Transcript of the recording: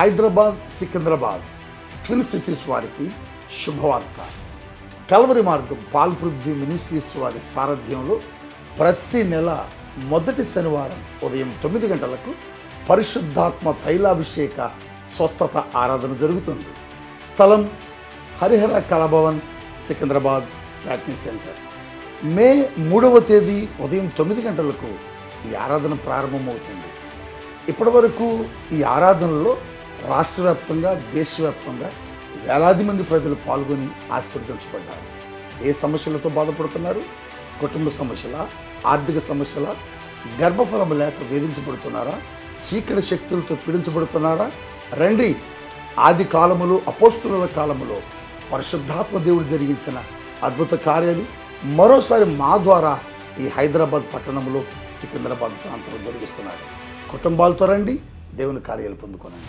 Hyderabad Secunderabad twin cities వారికి శుభవార్త. కలవరి మార్గం పాల్పృథ్వీ మినిస్ట్రీస్ వారి సారథ్యంలో ప్రతి నెల మొదటి శనివారం ఉదయం తొమ్మిది గంటలకు పరిశుద్ధాత్మ తైలాభిషేక స్వస్థత ఆరాధన జరుగుతుంది. స్థలం Harihara Kalabhavan Secunderabad practice centre May మూడవ తేదీ ఉదయం తొమ్మిది గంటలకు ఈ ఆరాధన ప్రారంభమవుతుంది. ఇప్పటి వరకు ఈ ఆరాధనలో రాష్ట్ర వ్యాప్తంగా దేశవ్యాప్తంగా వేలాది మంది ప్రజలు పాల్గొని ఆశీర్వదించబడ్డారు. ఏ సమస్యలతో బాధపడుతున్నారు? కుటుంబ సమస్యల ఆర్థిక సమస్యల గర్భఫలం లేక వేధించబడుతున్నారా? చీకటి శక్తులతో పీడించబడుతున్నారా? రండి ఆది కాలములో అపోస్తుల కాలములో పరిశుద్ధాత్మ దేవుడు జరిగించిన అద్భుత కార్యాలు మరోసారి మా ద్వారా ఈ హైదరాబాద్ పట్టణంలో సికింద్రాబాద్ ప్రాంతంలో జరిగిస్తున్నారు కుటుంబాలతో రండి దేవుని కార్యాలు పొందుకోనండి.